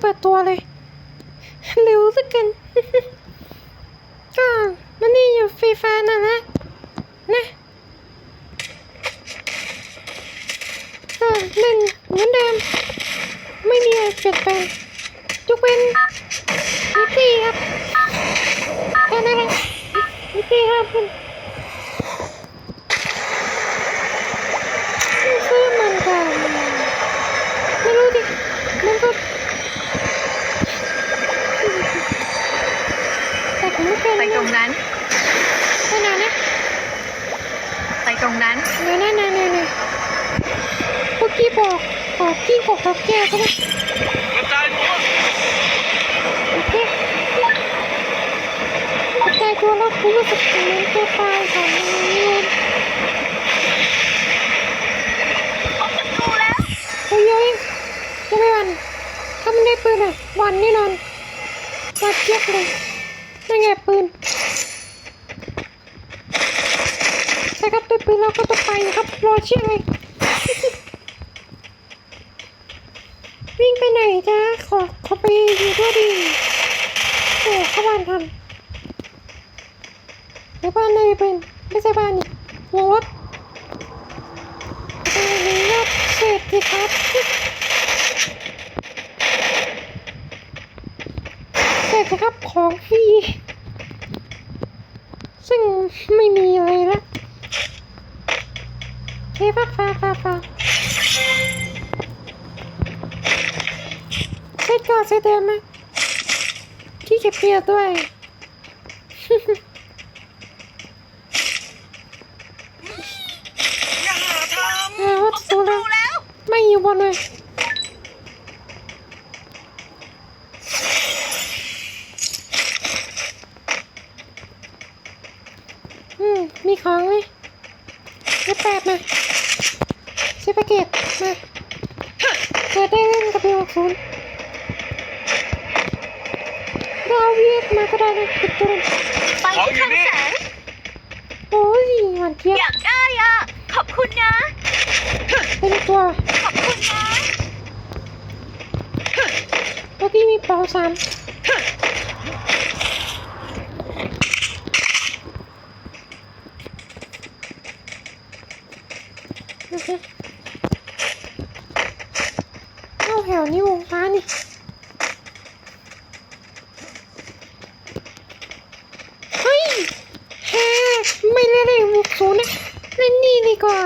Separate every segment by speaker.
Speaker 1: เปิดตัวเลย เร็วสักกัน ก็มันนี่อยู่ฟรีไฟร์นะนะนะก็เล่นเหมือนเดิม ไม่มีอะไรเปลี่ยนแปลงยกเว้นนิตี้ครับแค่นั้นเองนิตี้ครับคุณซื้อมันกันไม่รู้ดิมันก็แต่ผมไม่เป็น
Speaker 2: ไป
Speaker 1: นะ
Speaker 2: ตรงนั้น
Speaker 1: ไปไหนนะ
Speaker 2: ไปตรงนั้น
Speaker 1: ไหนนะไหนไหนไหนเมื่อกี้บอกข อกิ้งกบกับแก้วใช่ไหม
Speaker 3: กระจายตัว
Speaker 1: โอเคกระจายตัวแล้วคุณรู้สึกเหมือนตัวตายของนูน
Speaker 2: พบศัตรูแล้ว
Speaker 1: โอ้ยยจะไม่วันถ้ามันได้ปืนอะวันแน่นอนวัดเจี๊ยบเลยนั่นไงปืนใช่ครับได้ปืนแล้วก็ต้องไปครับรอเชื่อเลย วิ่งไปไหนจ้าขอขอไปอยู่ด้วยดิโอ้เข้าบ้านทันในบ้านเลยเป็นไม่ใช่บ้านนี่วงรถบ้านนี้ยอดเศษสิครับเศษสิครับของฟรีซึ่งไม่มีอะไรละเคฟ้าฟ้าฟ้าฟ้า ใช่ก่อนใช่เดิมไหมที่เก็บเปียกด้วย
Speaker 3: อย่าหาท
Speaker 1: เออว่า
Speaker 2: พบศั
Speaker 1: ตัว
Speaker 2: ต
Speaker 1: แล้
Speaker 2: รู
Speaker 1: ว
Speaker 2: แล้ว
Speaker 1: ไม่อยู่บนเลยอืมมีของไหมไม่แปดมาใช้แพ็กเกจมาเกิดได้เล่นกับพีหกศูนย์ เราเอาเวียดมาก็ได้นะติดตัว
Speaker 2: ไปที่ทางแสง
Speaker 1: โอ้ยหวานเจี๊ยบ
Speaker 2: อยากได้อะ ขอบคุณนะ
Speaker 1: เป็นตัว
Speaker 2: ขอบคุณนะ
Speaker 1: แล้วพี่มีเป๋าสามโอเคเข้าแถวนี้วงฟ้านี่ เฮ้ยแฮไม่เล่นเลยบุกศูนย์นะเล่นนี่ดีกว่า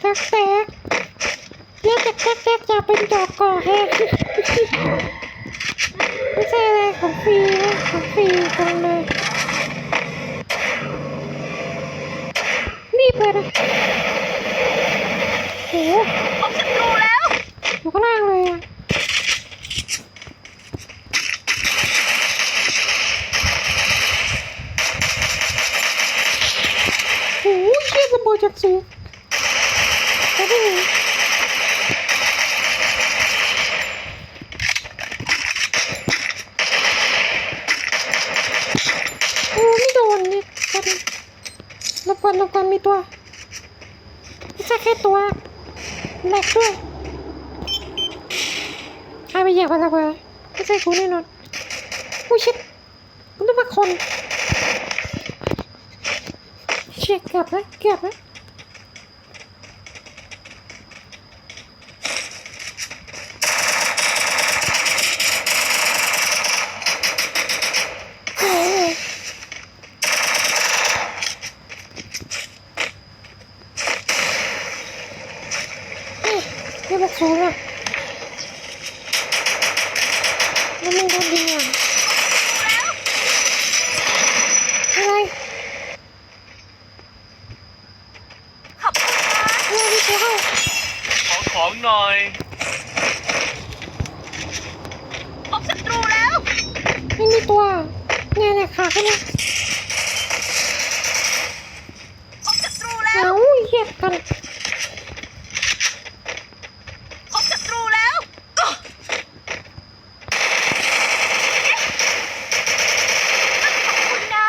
Speaker 1: แตกแตกเดี๋ยวจากแตกแตกจะเป็นดอกก่อแฮะไม่ใช่อะไรของฟรีนะของฟรีตรงเลยรีบเลยนะโห
Speaker 2: พบศัตรูแล้ว
Speaker 1: อยู่ข้างล่างเลยอะโอ้ยเชี่ย ระเบิดจากสูงโอ้ไม่โดนนี่กันรบกวนรบกวนมีตัวไม่ใช่แค่ตัวแหลกด้วยใครไปเหยียบอะไรไปไม่ใช่กูแน่นอนอุ้ยชิดกูนึกว่าคนเชี่ยเกือบแล้วเกือบแล้วโอ้ย เฮ้ย ไม่บอกสูงอะแล้วมึงโดนยิงอะอะไร
Speaker 2: ขอบคุณนะ
Speaker 1: อะไรมีตัวเข้าำ
Speaker 3: ขอของหน่อย
Speaker 2: พบศัตรูแล้ว
Speaker 1: ไม่มีตัวเนี่ยเนี่ยขาขึ้นมา
Speaker 2: พบศัตรูแล้ว
Speaker 1: เอ้าเหยียบกัน
Speaker 2: พบศัตรูแล้วอ๊ะขอบคุณนะ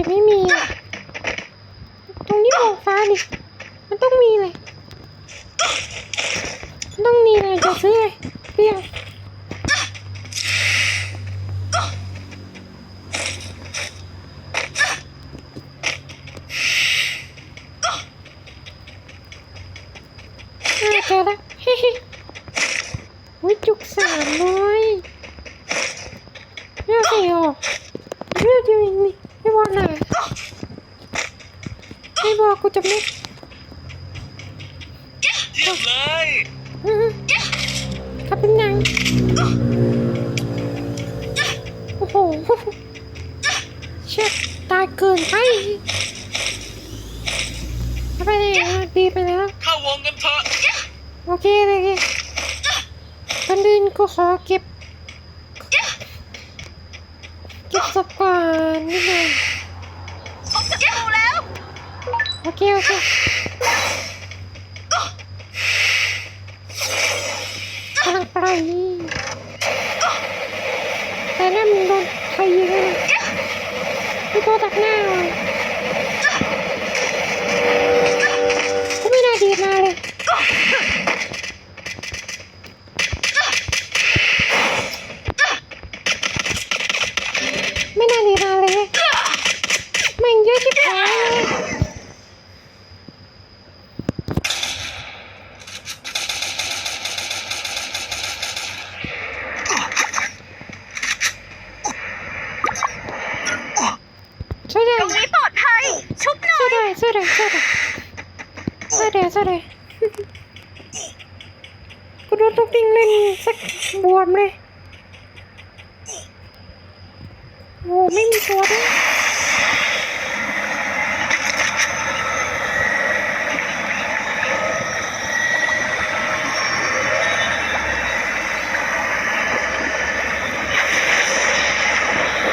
Speaker 1: สิไม่มี ตรงนี้มองฟ้าดิ มันต้องมีเลย มันต้องมีเลยจะซื้อเลยเรียงอ่าเจอแล้วเฮ้ยจุกสามร้อยเลือกสิโอเลือกอยู่อีกนี่ไม่บอกนะ ไม่บอกกูจะไม่
Speaker 3: เยี่ยมเลย
Speaker 1: อื้อหือครับเป็นยังโอ้โหเช็ดตายเกินไปเอาไปเลยนะดีไปแล้ว
Speaker 3: เข้าวงกันเถอะ
Speaker 1: โอเคเลยก่อนอื่นก็ขอเก็บ เก็บสักก่อนนิดหน่อย
Speaker 2: พบศัตรูแล้ว
Speaker 1: โอเคโอเคกแต่นั่นมันโดนใครยิงอะพี่ตัวตักหน้าเลยกูไม่น่าดีดมาเลย ไม่น่าดีมาเลยแม่งเยอะชิบหายเลยช่วยได้
Speaker 2: ตรงนี้ปลอดภัย ชุบหน่อย
Speaker 1: ช่วยได้ช่วยได้ช่วยได้ช่วยได้ช่วยได้กูโดนทุกทิ้งเล่น สักบวมเลย โอ้ไม่มีตัวด้วย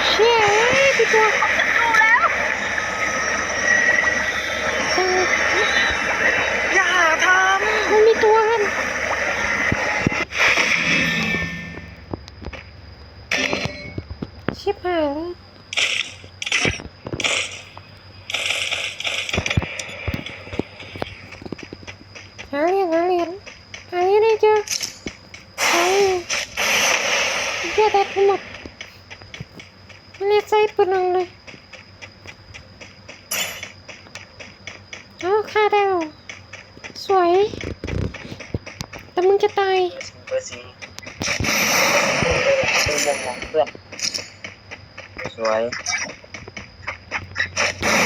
Speaker 1: เชี่ยเอ้ยพี่ตัว
Speaker 2: ศัตรูแล้ว
Speaker 1: จัง
Speaker 3: อย่าท
Speaker 1: มันมีตัวกันชิบหายแล้วหาเหรียญหาเหรียญหาเหรียญได้เจอหาเหรียญเยอะแต่ทั้งหมดไม่ได้ ใส่ปืนลงเลยเอาฆ่าได้หรอสวย แต่มึงจะตาย
Speaker 4: เบอร์สี่ดูวงของเพื่อนสวย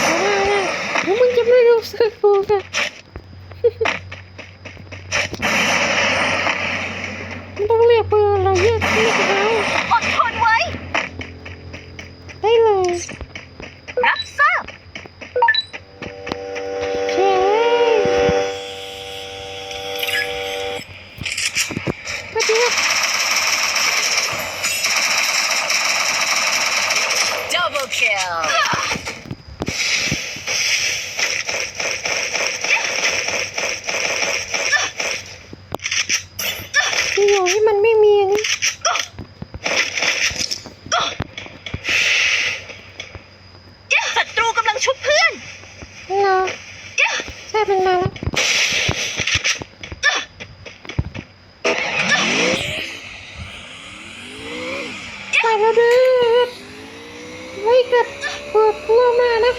Speaker 1: เอาได้ได้แล้วมึงจะไม่รู้สึกกูค่ะมึงต้องเรียกปืนเราเรียกเรียกเขา
Speaker 2: อดทนไว้
Speaker 1: ได้เลย
Speaker 2: รับทราบ
Speaker 1: เช่ก็ดีว่า
Speaker 2: double kill
Speaker 1: ที่อยู่ที่มันไม่มีอันนี้
Speaker 2: ศัตรูกำลังชุบเพื่อน
Speaker 1: เหรอใช่มันมาแล้วไปแล้วเด้อไพูดเปิดตัวมานะ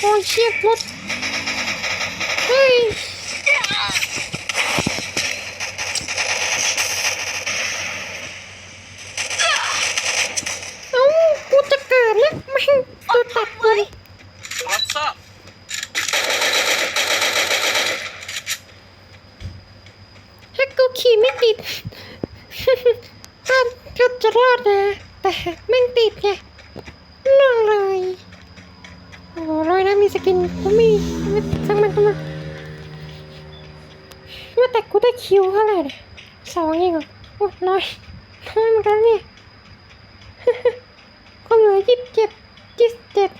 Speaker 1: โอ้ยเชียบรถเฮ้ย จะรอดนะ แต่แม่งติดไงนั่งเลย โอ้ร้อยนะมีสกินก็มีไม่สักมันก็มาว่าแต่กู ได้คิวเท่าไหร่เนี่ยสองเองเหรอโอ้น้อยน้อยเหมือนกันเนี่ยก็เหลือยี่สิบเจ็ดยี่สิบเจ็ด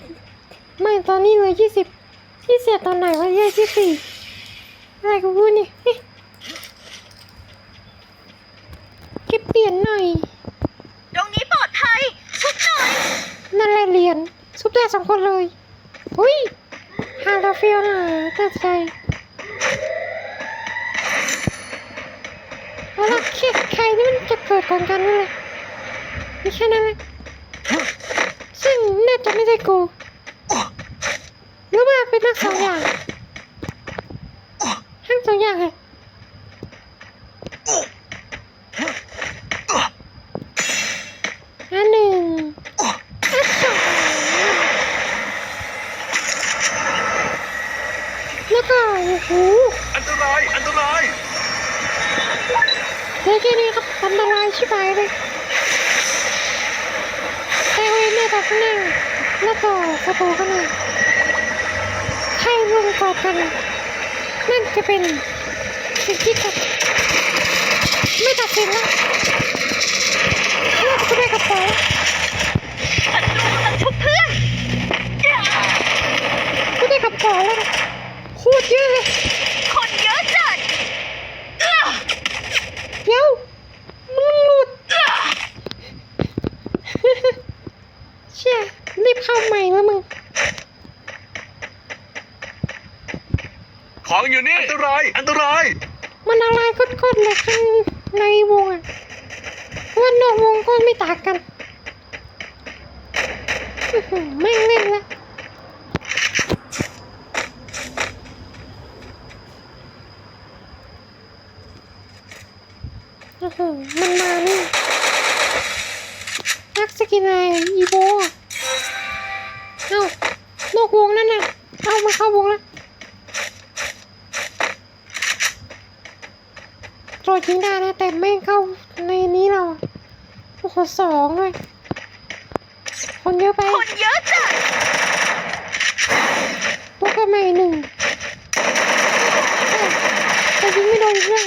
Speaker 1: ไม่ตอนนี้เหลือยี่สิบยี่สิบตอนไหนวะยี่สิบสี่อะไรกูพูดนี่เฮ้ยเก็บเปลี่ยนหน่อย
Speaker 2: ตรงนี้ปลอดภัยชุบหน่อย
Speaker 1: นั่นแหละเหรียญซุปได้สองคนเลยหุ้ยฮาราเฟียนะตัดใจ เอาละแค่ใครที่มันจะเกิดก่อนกันนั่นแหละมีแค่นั้นแหละซึ่งน่าจะไม่ใช่กูหรือว่าเป็นทั้งสองอย่างทั้งสองอย่างเลยอันหนึ่ง อันสองแล้วก็โอ้โห
Speaker 3: อันตราย อันตราย
Speaker 1: เฮ้ยแค่นี้ครับอันตรายชิบหายเลยแต่เว้ยเนี่ยตัดข้างหน้าแล้วก็ประตูข้างหน้าให้ลงกอดกัน นั่นจะเป็นสิ่งที่ตัดไม่ตัดสินล้วแล้วก็ได้กระเป๋า
Speaker 2: ศัตรูกำลังชุบเพื่อน
Speaker 1: ก็ได้กระเป๋าแล้วนะโคตรเยอะเลย
Speaker 2: คนเยอะจัดเอื้อ
Speaker 1: เดี๋ยวมันหลุด เชี่ยรีบเข้าใหม่แล้วมึง
Speaker 3: ของอยู่นี่ อันตราย อันตราย
Speaker 1: มันอะไรก้นๆเลยข้างในวงอะว่านอกวงก็ไม่ต่างกันอื้อหือแม่งเล่นละโอ้โหมันมานี่นักสกินอะไรอีโบเอ้านอกวงนั่นน่ะ เอามาเข้าวงแล้ว โรย ทิ้งได้นะ แต่ไม่เข้าในนี้เราโอ้โหสองเลยคนเยอะไป
Speaker 2: คนเยอะจัด
Speaker 1: ตัวก็ไม่หนึ่งแต่ยิงไม่โดนเรื่อง